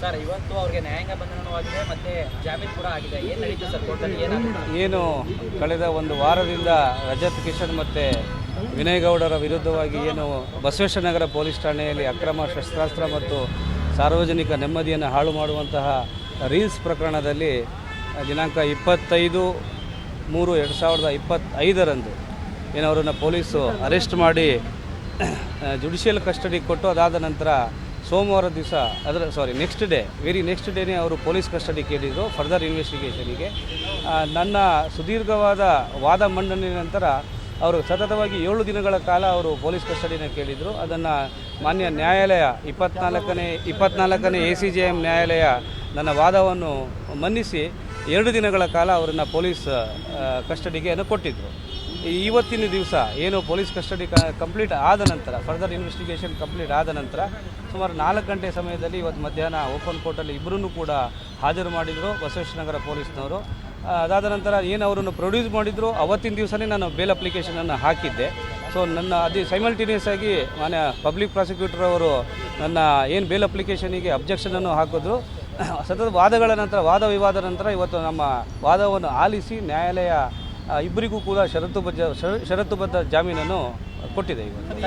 Sir, ಇವತ್ತು ಅವ್ರಿಗೆ ನ್ಯಾಯಾಂಗ ಬಂಧನವಾಗಿದೆ, ಮತ್ತೆ ಜಾಮೀನು ಕೂಡ ಆಗಿದೆ. ಏನು ನಡೀತು ಸರ್? ಕೋರ್ಟಲ್ಲಿ ಏನು ಕಳೆದ ಒಂದು ವಾರದಿಂದ ರಜತ್ ಕಿಶನ್ ಮತ್ತು ವಿನಯ್ ಗೌಡರ ವಿರುದ್ಧವಾಗಿ ಏನು ಬಸವೇಶ್ವರ ನಗರ ಪೊಲೀಸ್ ಠಾಣೆಯಲ್ಲಿ ಅಕ್ರಮ ಶಸ್ತ್ರಾಸ್ತ್ರ ಮತ್ತು ಸಾರ್ವಜನಿಕ ನೆಮ್ಮದಿಯನ್ನು ಹಾಳು ಮಾಡುವಂತಹ ರೀಲ್ಸ್ ಪ್ರಕರಣದಲ್ಲಿ ದಿನಾಂಕ ಇಪ್ಪತ್ತೈದು ಮೂರು ಎರಡು ಸಾವಿರದ ಇಪ್ಪತ್ತೈದರಂದು ಏನು ಅವರನ್ನು ಪೊಲೀಸು ಅರೆಸ್ಟ್ ಮಾಡಿ ಜುಡಿಷಿಯಲ್ ಕಸ್ಟಡಿ ಕೊಟ್ಟು ಅದಾದ ನಂತರ ಸೋಮವಾರ ದಿವಸ, ಅದರ sorry next day very next ಡೇನೇ ಅವರು ಪೊಲೀಸ್ ಕಸ್ಟಡಿ ಕೇಳಿದರು ಫರ್ದರ್ ಇನ್ವೆಸ್ಟಿಗೇಷನಿಗೆ ನನ್ನ ಸುದೀರ್ಘವಾದ ವಾದ ಮಂಡನೆ ನಂತರ ಅವರು ಸತತವಾಗಿ ಏಳು ದಿನಗಳ ಕಾಲ ಅವರು ಪೊಲೀಸ್ ಕಸ್ಟಡಿನ ಕೇಳಿದರು. ಅದನ್ನು ಮಾನ್ಯ ನ್ಯಾಯಾಲಯ, ಇಪ್ಪತ್ನಾಲ್ಕನೇ ಇಪ್ಪತ್ನಾಲ್ಕನೇ ಎ ಸಿ ಜೆ ಎಂ ನ್ಯಾಯಾಲಯ ನನ್ನ ವಾದವನ್ನು ಮನ್ನಿಸಿ ಎರಡು ದಿನಗಳ ಕಾಲ ಅವರನ್ನು ಪೊಲೀಸ್ ಆ, ಕಸ್ಟಡಿಗೆ ಅನ್ನು ಕೊಟ್ಟಿದ್ದರು ಇವತ್ತಿನ ದಿವಸ ಏನು ಪೊಲೀಸ್ ಕಸ್ಟಡಿ ಕಂಪ್ಲೀಟ್ ಆದ ನಂತರ ಫರ್ದರ್ ಇನ್ವೆಸ್ಟಿಗೇಷನ್ ಕಂಪ್ಲೀಟ್ ಆದ ನಂತರ ಸುಮಾರು ನಾಲ್ಕು ಗಂಟೆ ಸಮಯದಲ್ಲಿ ಇವತ್ತು ಮಧ್ಯಾಹ್ನ ಓಪನ್ ಕೋರ್ಟಲ್ಲಿ ಇಬ್ಬರೂ ಕೂಡ ಹಾಜರು ಮಾಡಿದರು ಬಸವೇಶ್ವರನಗರ ಪೊಲೀಸ್ನವರು. ಅದಾದ ನಂತರ ಏನು ಅವರನ್ನು ಪ್ರೊಡ್ಯೂಸ್ ಮಾಡಿದ್ರು ಅವತ್ತಿನ ದಿವಸನೇ ನಾನು ಬೇಲ್ ಅಪ್ಲಿಕೇಶನನ್ನು ಹಾಕಿದ್ದೆ. ಸೊ ನನ್ನ ಅದೇ ಸೈಮಲ್ಟೇನಿಯಸ್ ಆಗಿ ಮಾನ್ಯ ಪಬ್ಲಿಕ್ ಪ್ರಾಸಿಕ್ಯೂಟರ್ ಅವರು ನನ್ನ ಏನು ಬೇಲ್ ಅಪ್ಲಿಕೇಶನಿಗೆ ಅಬ್ಜೆಕ್ಷನನ್ನು ಹಾಕಿದ್ರು ಸತತ ವಾದಗಳ ನಂತರ, ವಾದ ವಿವಾದ ನಂತರ ಇವತ್ತು ನಮ್ಮ ವಾದವನ್ನು ಆಲಿಸಿ ನ್ಯಾಯಾಲಯ ಇಬ್ಬರಿಗೂ ಕೂಡ ಷರತ್ತುಬದ್ಧ, ಷರ- ಷರತ್ತುಬದ್ಧ ಜಾಮೀನನ್ನು ಕೊಟ್ಟಿದೆ ಇವತ್ತು.